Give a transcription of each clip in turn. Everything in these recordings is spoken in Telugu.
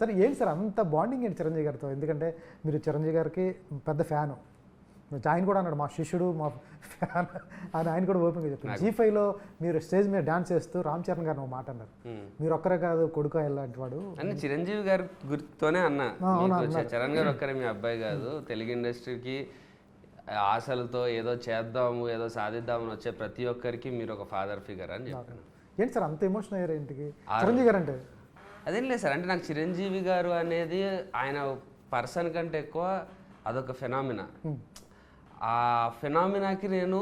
సార్ ఏంటి సార్ అంత బాండింగ్ ఏంటి చిరంజీవి గారితో? ఎందుకంటే మీరు చిరంజీవి గారికి పెద్ద ఫ్యాను. ఆయన కూడా అన్నాడు మా శిష్యుడు మా ఫ్యాన్ అని ఆయన కూడా ఓపెన్గా చెప్పారు జీ ఫైవ్లో మీరు స్టేజ్ మీద డాన్స్ చేస్తూ రామ్ చరణ్ గారిని ఒక మాట అన్నారు. మీరు ఒక్కరే కాదు కొడుకు ఇలాంటి వాడు. చిరంజీవి గారి గుర్తుతోనే అన్న. చరణ్ గారు ఒక్కరే మీ అబ్బాయి కాదు. తెలుగు ఇండస్ట్రీకి ఆశలతో ఏదో చేద్దాము ఏదో సాధిద్దామని వచ్చే ప్రతి ఒక్కరికి మీరు ఒక ఫాదర్ ఫిగర్ అని చెప్పాను. ఏంటి సార్ అంత ఎమోషన్ అయ్యారు ఇంటికి చిరంజీవి గారు అంటే అదేం లేదు సార్. అంటే నాకు చిరంజీవి గారు అనేది ఆయన పర్సన్ కంటే ఎక్కువ అదొక ఫెనామినా. ఆ ఫెనామినాకి నేను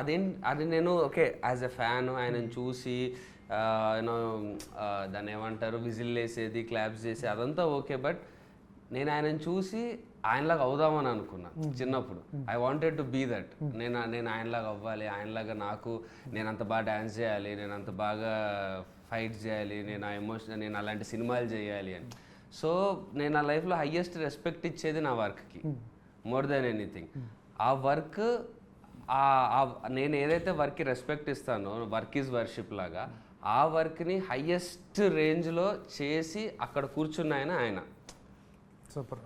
అదేం అది నేను ఓకే యాజ్ ఎ ఫ్యాన్ ఆయనను చూసి యూనో దాన్ని ఏమంటారు విజిల్ వేసేది క్లాప్స్ చేసి అదంతా ఓకే బట్ నేను ఆయనను చూసి ఆయనలాగా అవుదామని అనుకున్నా చిన్నప్పుడు. I wanted to be that నేను నేను ఆయనలాగా అవ్వాలి ఆయనలాగా నాకు నేను అంత బాగా డ్యాన్స్ చేయాలి నేను అంత బాగా ఫైట్ చేయాలి నేను ఆ ఎమోషన్ నేను అలాంటి సినిమాలు చేయాలి అని. సో నేను నా లైఫ్లో హయ్యెస్ట్ రెస్పెక్ట్ ఇచ్చేది నా వర్క్కి మోర్ దెన్ ఎనీథింగ్ ఆ వర్క్ నేను ఏదైతే వర్క్కి రెస్పెక్ట్ ఇస్తానో వర్క్ ఈజ్ వర్షిప్ లాగా ఆ వర్క్ని హయ్యెస్ట్ రేంజ్లో చేసి అక్కడ కూర్చున్న ఆయన ఆయన. సూపర్.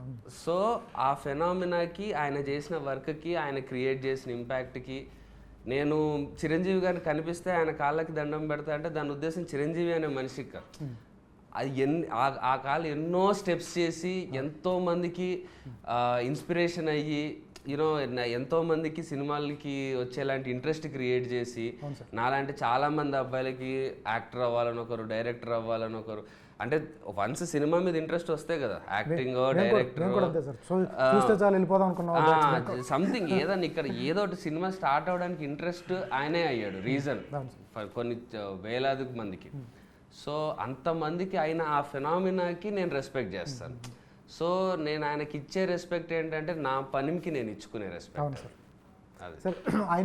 సో ఆ ఫెనామినాకి ఆయన చేసిన వర్క్కి ఆయన క్రియేట్ చేసిన ఇంపాక్ట్కి నేను చిరంజీవి గారిని కనిపిస్తే ఆయన కాళ్ళకి దండం పెడతా అంటే దాని ఉద్దేశం చిరంజీవి అనే మనిషికి కాదు. అది ఎన్ని ఆ- ఆ కాలు ఎన్నో స్టెప్స్ చేసి ఎంతో మందికి ఇన్స్పిరేషన్ అయ్యి యూనో ఎంతో మందికి సినిమాలకి వచ్చేలాంటి ఇంట్రెస్ట్ క్రియేట్ చేసి నాలాంటి చాలా మంది అబ్బాయిలకి యాక్టర్ అవ్వాలని ఒకరు డైరెక్టర్ అవ్వాలని ఒకరు. అంటే వన్స్ సినిమా మీద ఇంట్రెస్ట్ వస్తే కదా యాక్టింగ్ డైరెక్టర్ సంథింగ్ ఏదన్నా ఇక్కడ ఏదో ఒకటి సినిమా స్టార్ట్ అవడానికి ఇంట్రెస్ట్ ఆయనే అయ్యాడు రీజన్ కొన్ని వేలాది మందికి. సో అంతమందికి అయిన ఆ ఫినామినాకి నేను రెస్పెక్ట్ చేస్తాను. సో నేను ఆయనకి ఇచ్చే రెస్పెక్ట్ ఏంటంటే నా పనికి నేను ఇచ్చుకునే రెస్పెక్ట్ సార్ ఆయన